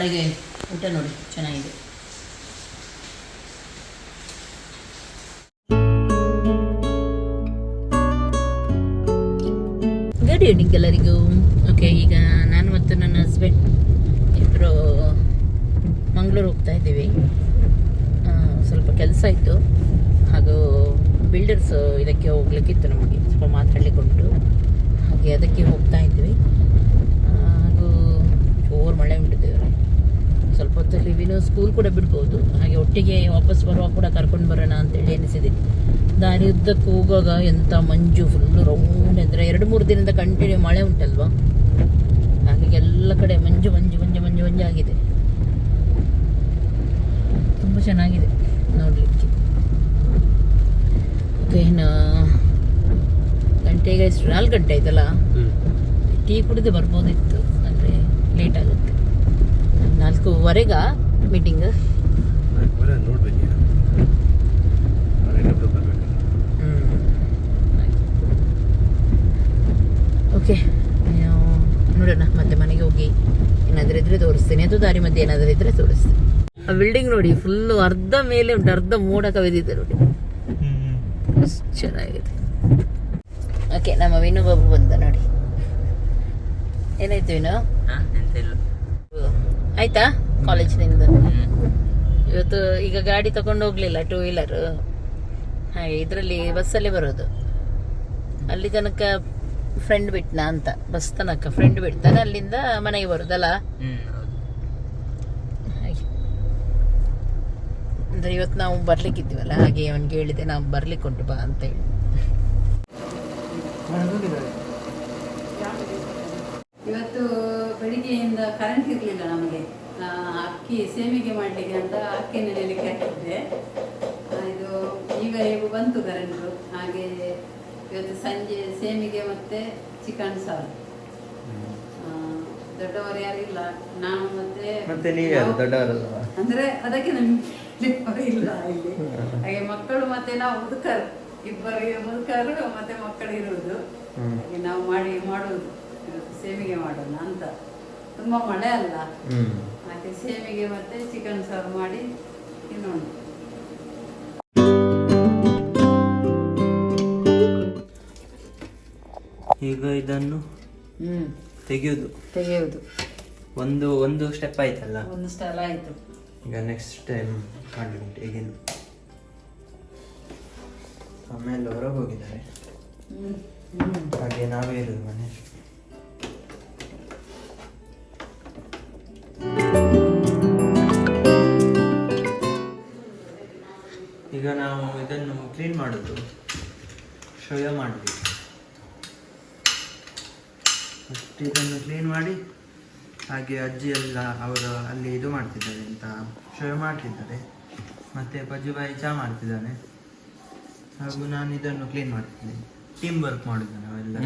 ಮಳೆಗೆ ಊಟ ನೋಡಿ, ಚೆನ್ನಾಗಿದೆ. ಗುಡ್ ಈವ್ನಿಂಗ್ ಎಲ್ಲರಿಗೂ. ಓಕೆ ಈಗ ನಾನು ಮತ್ತು ನನ್ನ ಹಸ್ಬೆಂಡ್ ಇಬ್ಬರು ಮಂಗಳೂರು ಹೋಗ್ತಾ ಇದ್ದೀವಿ. ಸ್ವಲ್ಪ ಕೆಲಸ ಇತ್ತು. ಹಾಗೂ ಬಿಲ್ಡರ್ಸ್ ಇದಕ್ಕೆ ಹೋಗ್ಲಿಕ್ಕಿತ್ತು ನಮಗೆ. ಸ್ವಲ್ಪ ಮಾತಾಡಲಿಕ್ಕೆ ಉಂಟು ಹಾಗೆ ಅದಕ್ಕೆ ಹೋಗ್ತಾ ಇದ್ವಿ. ಹಾಗೂ ಜೋರು ಮಳೆ ಉಂಟು ದೇವರೇ. ಸ್ವಲ್ಪ ಹೊತ್ತಲ್ಲಿ ವಿನು ಸ್ಕೂಲ್ ಕೂಡ ಬಿಡ್ಬೋದು. ಹಾಗೆ ಒಟ್ಟಿಗೆ ವಾಪಸ್ ಬರುವಾಗ ಕೂಡ ಕರ್ಕೊಂಡು ಬರೋಣ ಅಂತೇಳಿ ಎನಿಸಿದೆ ದಾರಿ ಉದ್ದಕ್ಕೂ ಹೋಗುವಾಗ ಎಂಥ ಮಂಜು ಫುಲ್ಲು ರೌಂಡ್ ಅಂದರೆ ಎರಡು ಮೂರು ದಿನದಿಂದ ಕಂಟಿನ್ಯೂ ಮಳೆ ಉಂಟಲ್ವಾ? ಹಾಗಾಗಿ ಎಲ್ಲ ಕಡೆ ಮಂಜು ಮಂಜು ಮಂಜು ಮಂಜು ಮಂಜು ಆಗಿದೆ. ತುಂಬ ಚೆನ್ನಾಗಿದೆ ನೋಡಲಿಕ್ಕೆ. ಓಕೆ ಗಂಟೆಗೆ ಎಷ್ಟು? ನಾಲ್ಕು ಗಂಟೆ ಆಯ್ತಲ್ಲ? ಟೀ ಕುಡಿದು ಬರ್ಬೋದಿತ್ತು ಅಂದರೆ ಲೇಟ್ ಆಗುತ್ತೆ. ನಾಲ್ಕೂವರೆಗ ಮೀಟಿಂಗ್ ಓಕೆ ನೋಡೋಣ ಮತ್ತೆ ಮನೆಗೆ ಹೋಗಿ. ಏನಾದರೂ ಇದ್ರೆ ತೋರಿಸ್ತೀನಿ. ಅದು ದಾರಿ ಮಧ್ಯೆ ಏನಾದರೂ ಇದ್ರೆ ತೋರಿಸ್ತೀನಿ. ಆ ಬಿಲ್ಡಿಂಗ್ ನೋಡಿ ಫುಲ್ಲು ಅರ್ಧ ಮೇಲೆ ಉಂಟು ಅರ್ಧ ಮೋಡ ಕವಿದಿದೆ ನೋಡಿ. ಎಷ್ಟ್ ಚೆನ್ನಾಗಿದೆ. ಓಕೆ ನಮ್ಮ ವಿನು ಬಾಬು ಬಂದ ನೋಡಿ. ಏನಾಯ್ತು ವಿನು? ಎಂತ ಇಲ್ಲ. ಆಯ್ತಾ? ಕಾಲೇಜಿನಿಂದ ಇವತ್ತು ಈಗ ಗಾಡಿ ತಗೊಂಡು ಹೋಗ್ಲಿಲ್ಲ ಟೂ ವೀಲರ್ ಹಾಗೆ ಇದರಲ್ಲಿ ಬಸ್ಸಲ್ಲೇ ಬರೋದು. ಅಲ್ಲಿ ತನಕ ಫ್ರೆಂಡ್ ಬಿಟ್ನಾ ಅಂತ. ಬಸ್ ತನಕ ಫ್ರೆಂಡ್ ಬಿಡ್ತಾನೆ ಅಲ್ಲಿಂದ ಮನೆಗೆ ಬರೋದಲ್ಲ ಹಾಗೆ. ಅಂದ್ರೆ ಇವತ್ತು ನಾವು ಬರ್ಲಿಕ್ಕಿದ್ದೀವಲ್ಲ ಹಾಗೆ ಅವನಿಗೆ ಹೇಳಿದೆ ನಾವು ಬರ್ಲಿಕ್ಕೆ ಉಂಟು ಬಾ ಅಂತ ಹೇಳಿ. ಇವತ್ತು ಬೆಳಿಗ್ಗೆಯಿಂದ ಕರೆಂಟ್ ಇರಲಿಲ್ಲ ನಮಗೆ. ಅಕ್ಕಿ ಸೇವಿಗೆ ಮಾಡಲಿಕ್ಕೆ ಅಂತ ಅಕ್ಕಿ ನೆನೆಯಲಿಕ್ಕೆ ಹಾಕಿದ್ದೆ. ಇದು ಈಗ ಹೇಗೂ ಬಂತು ಕರೆಂಟು ಹಾಗೆ ಇವತ್ತು ಸಂಜೆ ಸೇಮಿಗೆ ಮತ್ತೆ ಚಿಕನ್ ಸಾರು. ದೊಡ್ಡವರು ಯಾರಿಲ್ಲ ನಾನು ಮತ್ತೆ ಅಂದ್ರೆ ಅದಕ್ಕೆ ನಮ್ಗೆ ಇಲ್ಲ ಇಲ್ಲಿ. ಹಾಗೆ ಮಕ್ಕಳು ಮತ್ತೆ ನಾವು ಮುದುಕರು ಇಬ್ಬರಿಗೆ ಮುದುಕರು ಮತ್ತೆ ಮಕ್ಕಳು ಇರುವುದು. ಹಾಗೆ ನಾವು ಮಾಡಿ ಮಾಡುವುದು. ಸೇಮಿಗೆ ಮಾಡೋಣ ಅಂತ. ತುಂಬಾ ಮಳೆ ಅಲ್ಲ. ಹಾಗೆ ಸೇಮಿಗೆ ಮತ್ತೆ ಚಿಕನ್ ಸಾರು ಮಾಡಿ ತಿನ್ನೋಣ. ಈಗ ಇದನ್ನು ಹ್ಮ್. ತೆಗೆಯುವುದು ತೆಗೆಯುವುದು ಒಂದು ಒಂದು ಸ್ಟೆಪ್ ಆಯ್ತಲ್ಲ? ಒಂದು ಸ್ಟೆಪ್ ಆಯ್ತು. ಈಗ ನೆಕ್ಸ್ಟ್ ಟೈಮ್ ಮಾಡಲಿಕ್ಕೆ ಈಗಿನ ಆಮೇಲೆ ಹೊರಗೆ ಹೋಗಿದ್ದಾರೆ. ಹಾಗೆ ನಾವೇ ಇರೋದು ಮನೆ. ಕ್ಲೀನ್ ಮಾಡೋದು ಶೋಯ ಮಾಡಬೇಕು ಫಸ್ಟ್ ಇದನ್ನು ಕ್ಲೀನ್ ಮಾಡಿ ಹಾಗೆ ಅಜ್ಜಿ ಎಲ್ಲ ಅವರು ಅಲ್ಲಿ ಇದು ಮಾಡ್ತಿದ್ದಾರೆ ಅಂತ ಶೋಯ ಮಾಡ್ತಿದ್ದಾರೆ. ಮತ್ತೆ ಪಜುಬಾಯಿ ಚಹಾ ಮಾಡ್ತಿದ್ದಾನೆ. ಹಾಗೂ ನಾನು ಇದನ್ನು ಕ್ಲೀನ್ ಮಾಡ್ತಿದ್ದೆ ಟೀಮ್ ವರ್ಕ್ ಮಾಡುದು ನಾವೆಲ್ಲ.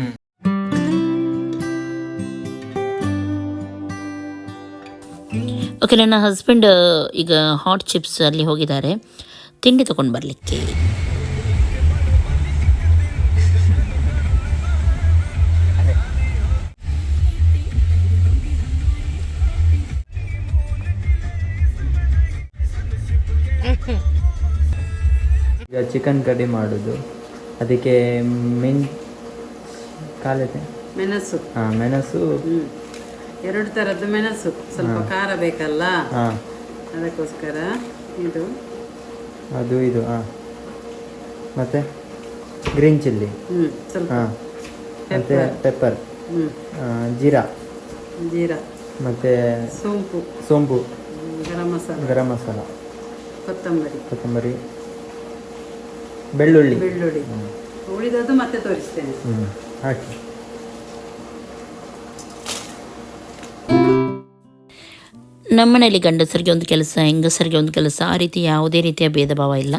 ಓಕೆ ನನ್ನ ಹಸ್ಬೆಂಡ್ ಈಗ ಹಾಟ್ ಚಿಪ್ಸ್ ಅಲ್ಲಿ ಹೋಗಿದ್ದಾರೆ. ತಿಂಡಿ ತಗೊಂಡು ಬರಲಿಕ್ಕೆ. ಈಗ ಚಿಕನ್ ಕಡಿ ಮಾಡೋದು. ಅದಕ್ಕೆ ಮೆಣ್ ಕಾಲತೆ? ಮೆಣಸು. ಹಾಂ ಮೆಣಸು. ಎರಡು ತರದ್ದು ಮೆಣಸು. ಸ್ವಲ್ಪ ಖಾರ ಬೇಕಲ್ಲ? ಹಾಂ. ಅದಕ್ಕೋಸ್ಕರ ಇದು. ಅದು ಇದು ಹಾಂ. ಮತ್ತೆ ಗ್ರೀನ್ ಚಿಲ್ಲಿ ಹ್ಞೂ ಸ್ವಲ್ಪ ಹಾಂ. ಮತ್ತು ಪೆಪ್ಪರ್ ಜೀರಾ. ಜೀರಾ. ಮತ್ತು ಸೋಂಪು. ಸೋಂಪು. ಗರಂ ಮಸಾಲ. ಗರಂ ಮಸಾಲ. ಕೊತ್ತಂಬರಿ. ಕೊತ್ತಂಬರಿ. ಬೆಳ್ಳುಳ್ಳಿ. ಬೆಳ್ಳುಳ್ಳಿ. ಉಳಿದದ್ದು ಮತ್ತೆ ತೋರಿಸ್ತೇನೆ. ಹ್ಞೂ ಹಾಕಿ. ನಮ್ಮನೇಲಿ ಗಂಡಸರಿಗೆ ಒಂದು ಕೆಲಸ ಹೆಂಗಸರಿಗೆ ಒಂದು ಕೆಲಸ ಆ ರೀತಿ ಯಾವುದೇ ರೀತಿಯ ಭೇದ ಭಾವ ಇಲ್ಲ.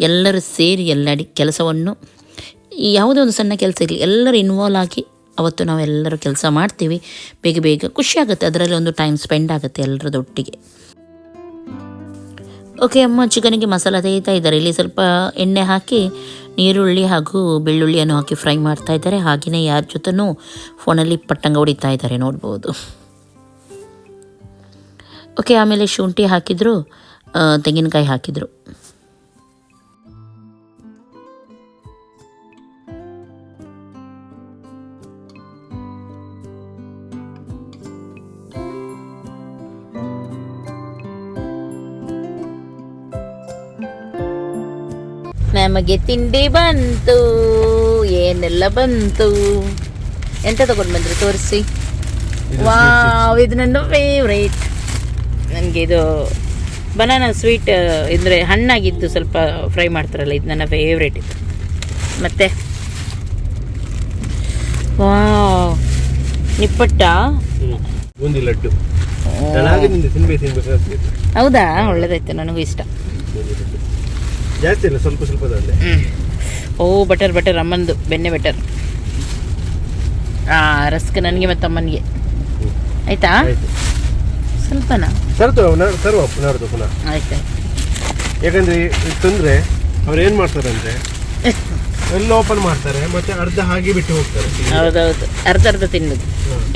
ಎಲ್ಲರೂ ಸೇರಿ ಎಲ್ಲ ಕೆಲಸವನ್ನು ಈ ಯಾವುದೇ ಒಂದು ಸಣ್ಣ ಕೆಲಸ ಇರಲಿ ಎಲ್ಲರೂ ಇನ್ವಾಲ್ವ್ ಆಗಿ ಅವತ್ತು ನಾವೆಲ್ಲರೂ ಕೆಲಸ ಮಾಡ್ತೀವಿ. ಬೇಗ ಬೇಗ ಖುಷಿ ಆಗುತ್ತೆ ಅದರಲ್ಲಿ ಒಂದು ಟೈಮ್ ಸ್ಪೆಂಡ್ ಆಗುತ್ತೆ ಎಲ್ಲರದೊಟ್ಟಿಗೆ ಓಕೆ ಅಮ್ಮ, ಚಿಕನಿಗೆ ಮಸಾಲ ತೆಗಿತಾ ಇದ್ದಾರೆ. ಇಲ್ಲಿ ಸ್ವಲ್ಪ ಎಣ್ಣೆ ಹಾಕಿ, ನೀರುಳ್ಳಿ ಹಾಗೂ ಬೆಳ್ಳುಳ್ಳಿಯನ್ನು ಹಾಕಿ ಫ್ರೈ ಮಾಡ್ತಾ ಇದ್ದಾರೆ. ಹಾಗೆಯೇ ಯಾರ ಜೊತೆನೂ ಫೋನಲ್ಲಿ ಪಟ್ಟಂಗ ಹೊಡಿತಾ ಇದ್ದಾರೆ, ನೋಡ್ಬೋದು. ಓಕೆ ಆಮೇಲೆ ಶುಂಠಿ ಹಾಕಿದ್ರು ತೆಂಗಿನಕಾಯಿ ಹಾಕಿದರು. ನಮಗೆ ತಿಂಡಿ ಬಂತು ಏನೆಲ್ಲ ಬಂತು? ಎಂತ ತಗೊಂಡು ಬಂದ್ರಿ ತೋರಿಸಿ? ವಾವ್ ಇದು ನನ್ನ ಫೇವ್ರೇಟ್ ನನಗೆ ಇದು ಬನಾನಾ ಸ್ವೀಟ್ ಅಂದರೆ ಹಣ್ಣಾಗಿದ್ದು ಸ್ವಲ್ಪ ಫ್ರೈ ಮಾಡ್ತಾರಲ್ಲ ಇದು ನನ್ನ ಫೇವ್ರೇಟ್ ಇದು. ಮತ್ತೆ? ವಾವ್ ನಿಪ್ಪಟ್ಟ? ಹೌದಾ? ಒಳ್ಳೇದಾಯ್ತು ನನಗೂ ಇಷ್ಟ. ಜಾಸ್ತಿ ಇಲ್ಲ ಸ್ವಲ್ಪ ಸ್ವಲ್ಪ ತಂದೆ ಓ ಬಟರ್ ಬಟರ್ ಅಮ್ಮಂದು ಬೆಣ್ಣೆ ಬಟರ್ ಆ ರಸ್ಕ್ ನನಗೆ ಮತ್ತು ಅಮ್ಮನಿಗೆ. ಆಯ್ತಾ? ಸ್ವಲ್ಪನಾ? ಸರ್ ತರುವ ಪುನರ್ದು ಪುನಃ. ಆಯ್ತು ಯಾಕಂದ್ರೆ ತಂದ್ರೆ ಅವ್ರು ಏನ್ ಮಾಡ್ತಾರಂತೆ ಎಲ್ಲ ಓಪನ್ ಮಾಡ್ತಾರೆ ಮತ್ತೆ ಅರ್ಧ ಹಾಗೆ ಬಿಟ್ಟು ಹೋಗ್ತಾರೆ. ಹೌದೌದು. ಅರ್ಧ ಅರ್ಧ ತಿನ್ನೋದು.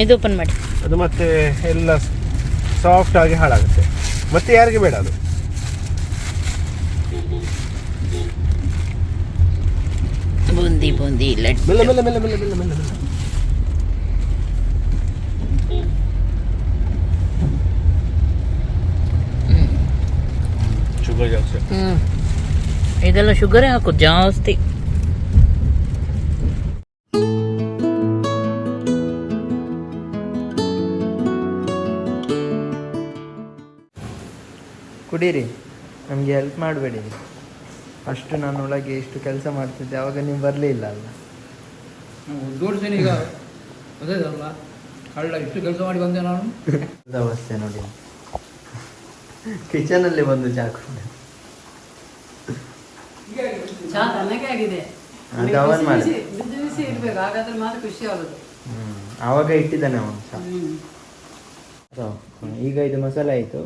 ಇದು ಓಪನ್ ಮಾಡಿ. ಅದು ಮತ್ತೆ ಎಲ್ಲ ಸಾಫ್ಟ್ ಆಗಿ ಹಾಳಾಗುತ್ತೆ. ಮತ್ತೆ ಯಾರಿಗೆ ಬೇಡ ಅದು? ಬೂಂದಿ ಬೂಂದಿ ಲಡ್ಡು. ಮೆಲ್ಲ ಮೆಲ್ಲ ಮೆಲ್ಲ ಮೆಲ್ಲ ಮೆಲ್ಲ ಮೆಲ್ಲ ಮೆಲ್ಲ. ಶುಗರ್ ಜಾಸ್ತಿ. ಹ್ಞೂ ಇದೆಲ್ಲ ಶುಗರೇ ಹಾಕು ಜಾಸ್ತಿ. ಕುಡೀರಿ ನಮಗೆ ಹೆಲ್ಪ್ ಮಾಡಬೇಡಿ. ಅಷ್ಟು ನಾನು ಒಳಗೆ ಇಷ್ಟು ಕೆಲಸ ಮಾಡ್ತಿದ್ದೆ ಅವಾಗ ನೀವು ಬರಲೇ ಇಲ್ಲ ಅಲ್ಲ ಜೋಡಿಸ್ತೇನೆ ಈಗ ಅದೇ ಅಲ್ಲ ಕಳ್ಳ ಇಷ್ಟು ಕೆಲಸ ಮಾಡಿ ಬಂದೆ ನಾನು. ಅದು ಅವಸ್ಥೆ ನೋಡಿ. ಕಿಚನಲ್ಲಿ ಬಂದು ಚಾಕು ಚಾ ತಣ್ಣಗೆ ಆಗಿದೆ. ಅದು ಅವನ್ ಬಿಸಿ ಮಾಡಿದ. ಬಿಸಿ- ಬಿಸಿ ಬಿಸಿ ಇರ್ಬೇಕು ಹಾಗಾದ್ರೆ ಮಾತ್ರ ಖುಷಿ ಆಗೋದು. ಹ್ಮ್ ಆವಾಗ ಇಟ್ಟಿದ್ದಾನೆ ಅವನು ಈಗ ಇದು ಮಸಾಲೆ ಆಯ್ತು.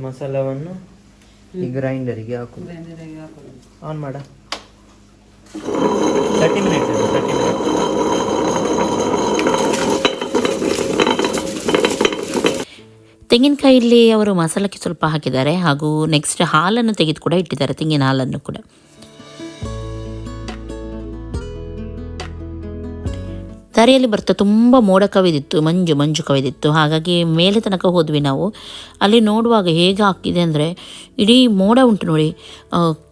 ಮಸಾಲವನ್ನು ಈ ಗ್ರೈಂಡರಿಗೆ ಹಾಕು. ಆನ್ ಮಾಡ. ತರ್ಟಿ ಮಿನಿಟ್ಸ್ ಇದು ತರ್ಟಿ ಮಿನಿಟ್ಸ್ ತೆಂಗಿನಕಾಯಲ್ಲಿ ಅವರು ಮಸಾಲಕ್ಕೆ ಸ್ವಲ್ಪ ಹಾಕಿದ್ದಾರೆ ಹಾಗೂ ನೆಕ್ಸ್ಟ್ ಹಾಲನ್ನು ತೆಗೆದು ಕೂಡ ಇಟ್ಟಿದ್ದಾರೆ ತೆಂಗಿನ ಹಾಲನ್ನು ಕೂಡ. ದಾರಿಯಲ್ಲಿ ಬರ್ತಾ ತುಂಬ ಮೋಡ ಕವಿದಿತ್ತು ಮಂಜು ಮಂಜು ಕವಿದಿತ್ತು. ಹಾಗಾಗಿ ಮೇಲೆ ತನಕ ಹೋದ್ವಿ ನಾವು. ಅಲ್ಲಿ ನೋಡುವಾಗ ಹೇಗೆ ಹಾಕಿದೆ ಅಂದರೆ ಇಡೀ ಮೋಡ ಉಂಟು ನೋಡಿ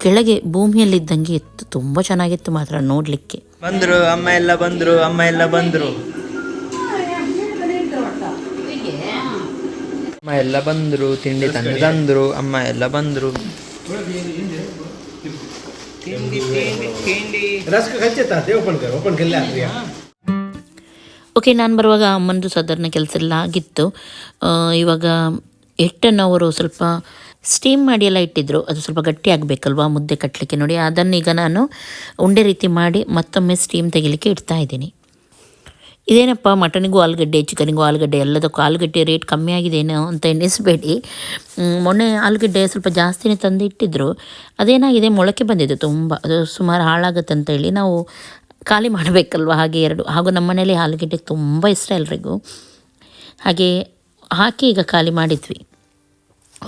ಕೆಳಗೆ ಭೂಮಿಯಲ್ಲಿದ್ದಂಗೆ ಇತ್ತು. ತುಂಬ ಚೆನ್ನಾಗಿತ್ತು ಮಾತ್ರ ನೋಡಲಿಕ್ಕೆ. ಬಂದರು ಅಮ್ಮ ಎಲ್ಲ ಬಂದರು ಅಮ್ಮ ಎಲ್ಲ ಬಂದರು. ಅಮ್ಮ ಎಲ್ಲ ಬಂದರು ತಿಂಡಿ ತಂದು ತಂದರು ಅಮ್ಮ ಎಲ್ಲ ಬಂದರು. ರಸ್ಕ ಕಚ್ಚೆತ್ತಾ ಓಪನ್ ಓಕೆ ನಾನು ಬರುವಾಗ ಅಮ್ಮನದು ಸಾಧಾರಣ ಕೆಲಸ ಎಲ್ಲ ಆಗಿತ್ತು. ಇವಾಗ ಹಿಟ್ಟನ್ನು ಅವರು ಸ್ವಲ್ಪ ಸ್ಟೀಮ್ ಮಾಡಿ ಎಲ್ಲ ಇಟ್ಟಿದ್ದರು ಅದು ಸ್ವಲ್ಪ ಗಟ್ಟಿ ಆಗಬೇಕಲ್ವಾ ಮುದ್ದೆ ಕಟ್ಟಲಿಕ್ಕೆ ನೋಡಿ. ಅದನ್ನು ಈಗ ನಾನು ಉಂಡೆ ರೀತಿ ಮಾಡಿ ಮತ್ತೊಮ್ಮೆ ಸ್ಟೀಮ್ ತೆಗಿಲಿಕ್ಕೆ ಇಡ್ತಾ ಇದ್ದೀನಿ. ಇದೇನಪ್ಪ ಮಟನಿಗೂ ಆಲೂಗಡ್ಡೆ ಚಿಕನಿಗೂ ಆಲೂಗಡ್ಡೆ, ಎಲ್ಲದಕ್ಕೂ ಆಲೂಗಡ್ಡೆ ರೇಟ್ ಕಮ್ಮಿ ಆಗಿದೇನೋ ಅಂತ ಎಣಿಸಬೇಡಿ. ಮೊನ್ನೆ ಆಲೂಗಡ್ಡೆ ಸ್ವಲ್ಪ ಜಾಸ್ತಿನೇ ತಂದು ಇಟ್ಟಿದ್ದರು ಅದೇನಾಗಿದೆ, ಮೊಳಕೆ ಬಂದಿದೆ ತುಂಬ. ಅದು ಸುಮಾರು ಹಾಳಾಗುತ್ತೆ ಅಂತ ಹೇಳಿ ನಾವು ಖಾಲಿ ಮಾಡಬೇಕಲ್ವ? ಹಾಗೆ ಎರಡು. ಹಾಗೂ ನಮ್ಮ ಮನೇಲಿ ಆಲೂಗಡ್ಡೆ ತುಂಬ ಇಷ್ಟ ಎಲ್ರಿಗೂ. ಹಾಗೆ ಹಾಕಿ ಈಗ ಖಾಲಿ ಮಾಡಿದ್ವಿ.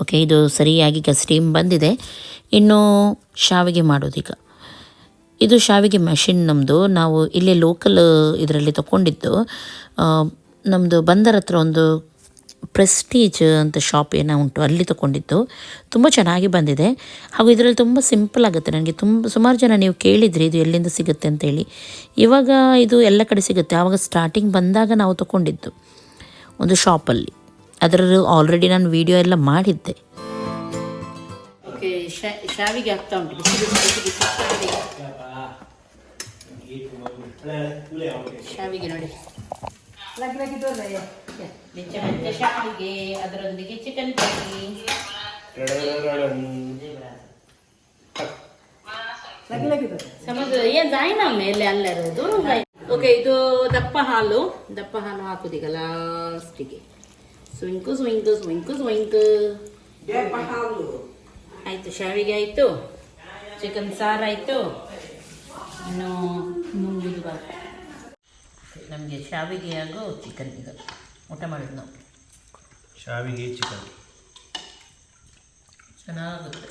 ಓಕೆ ಇದು ಸರಿಯಾಗಿ ಈಗ ಸ್ಟೀಮ್ ಬಂದಿದೆ. ಇನ್ನು ಶಾವಿಗೆ ಮಾಡೋದೀಗ. ಇದು ಶಾವಿಗೆ ಮೆಷಿನ್ ನಮ್ಮದು ನಾವು ಇಲ್ಲೇ ಲೋಕಲ್ ಇದರಲ್ಲಿ ತಗೊಂಡಿದ್ದು. ನಮ್ಮದು ಬಂದರ್ ಹತ್ರ ಒಂದು ಪ್ರೆಸ್ಟೀಜ್ ಅಂತ ಶಾಪ್ ಏನೋ ಉಂಟು, ಅಲ್ಲಿ ತಗೊಂಡಿದ್ದು. ತುಂಬ ಚೆನ್ನಾಗಿ ಬಂದಿದೆ. ಹಾಗೂ ಇದರಲ್ಲಿ ತುಂಬ ಸಿಂಪಲ್ ಆಗುತ್ತೆ. ನನಗೆ ತುಂಬ, ಸುಮಾರು ಜನ ನೀವು ಕೇಳಿದ್ರಿ, ಇದು ಎಲ್ಲಿಂದ ಸಿಗುತ್ತೆ ಅಂತೇಳಿ. ಇವಾಗ ಇದು ಎಲ್ಲ ಕಡೆ ಸಿಗುತ್ತೆ. ಆವಾಗ ಸ್ಟಾರ್ಟಿಂಗ್ ಬಂದಾಗ ನಾವು ತಗೊಂಡಿದ್ದು ಒಂದು ಶಾಪಲ್ಲಿ. ಅದರ ಆಲ್ರೆಡಿ ನಾನು ವಿಡಿಯೋ ಎಲ್ಲ ಮಾಡಿದ್ದೆ. ಶಾವಿಗೆ ಶಾವಿಗೆ ನೋಡಿ ಬೆಚ್ಚ ಬೆಚ್ಚ ಶಾವಿಗೆ ಅದರೊಂದಿಗೆ ಚಿಕನ್ ಕರಿ ಸಮುದ್ರ ಏನ್ ಜಾಯಿನ ಮೇಲೆ ಅಲ್ಲಿರೋದು ಓಕೆ ಇದು ದಪ್ಪ ಹಾಲು. ದಪ್ಪ ಹಾಲು ಹಾಕುದೀಗ ಲಾಸ್ಟಿಗೆ ಸ್ವಿಂಕು ಸ್ವಿಂಕು ಸ್ವಿಂಕು ಸ್ವಿಂಕು ಆಯ್ತು ಶಾವಿಗೆ ಆಯ್ತು. ಚಿಕನ್ ಸಾರು ಆಯ್ತು. ಇನ್ನು ಮುಂದಿದು ನಮಗೆ ಶಾವಿಗೆ ಹಾಗೂ ಚಿಕನ್ ಇದು ಊಟ ಮಾಡಿದ್ದು ನಾವು. ಶಾವಿಗೆ ಚಿಕನ್ ಚೆನ್ನಾಗುತ್ತೆ.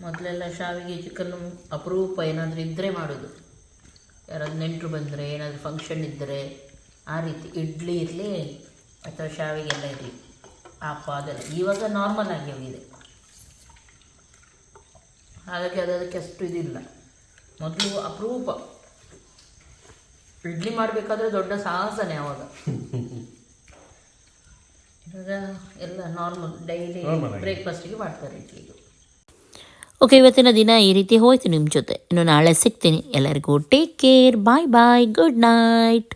ಮೊದಲೆಲ್ಲ ಶಾವಿಗೆ ಚಿಕನ್ ಅಪರೂಪ ಏನಾದರೂ ಇದ್ದರೆ ಮಾಡೋದು. ಯಾರಾದ್ರು ನೆಂಟರು ಬಂದರೆ ಏನಾದರೂ ಫಂಕ್ಷನ್ ಇದ್ದರೆ ಆ ರೀತಿ ಇಡ್ಲಿ ಇರಲಿ ಅಥವಾ ಶಾವಿಗೆ ಎಲ್ಲ ಇರಲಿ. ಆ ಅದೆಲ್ಲ ಇವಾಗ ನಾರ್ಮಲ್ ಆಗಿ ಹೋಗಿದೆ. ಹಾಗಾಗಿ ಅದು ಅದಕ್ಕೆ ಅಷ್ಟು ಇದಿಲ್ಲ. ಮೊದಲು ಅಪರೂಪ. ಇಡ್ಲಿ ಮಾಡಬೇಕಾದ್ರೆ ದೊಡ್ಡ ಸಾಹಸನೇ ಅವಾಗ. ಇವಾಗ ಎಲ್ಲ ನಾರ್ಮಲ್ ಡೈಲಿ. ಬ್ರೇಕ್ಫಾಸ್ಟಿಗೆ ಮಾಡ್ತಾರೆ ಓಕೆ ಇವತ್ತಿನ ದಿನ ಈ ರೀತಿ ಹೋಯ್ತು ನಿಮ್ಮ ಜೊತೆ. ಇನ್ನು ನಾಳೆ ಸಿಗ್ತೀನಿ. ಎಲ್ಲರಿಗೂ take care bye bye good night